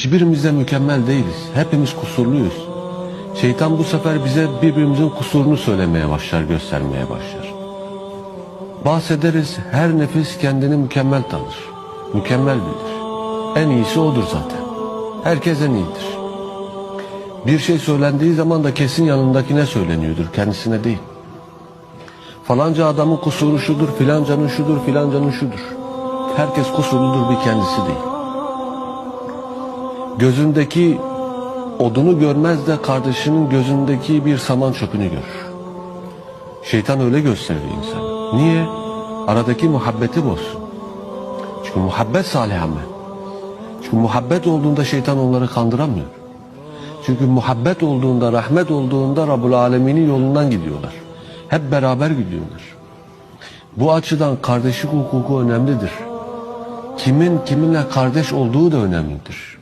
Hiçbirimiz de mükemmel değiliz. Hepimiz kusurluyuz. Şeytan bu sefer bize birbirimizin kusurunu söylemeye başlar, göstermeye başlar. Bahsederiz, her nefis kendini mükemmel tanır. Mükemmel bilir. En iyisi odur zaten. Herkes en iyidir. Bir şey söylendiği zaman da kesin yanındakine söyleniyordur, kendisine değil. Falanca adamın kusuru şudur, filancanın şudur, filancanın şudur. Herkes kusurludur bir kendisi değil. Gözündeki odunu görmez de kardeşinin gözündeki bir saman çöpünü görür. Şeytan öyle gösterir insan. Niye? Aradaki muhabbeti bozsun. Çünkü muhabbet salih amel. Çünkü muhabbet olduğunda şeytan onları kandıramıyor. Çünkü muhabbet olduğunda, rahmet olduğunda Rabbul Alemin'in yolundan gidiyorlar. Hep beraber gidiyorlar. Bu açıdan kardeşlik hukuku önemlidir. Kimin kiminle kardeş olduğu da önemlidir.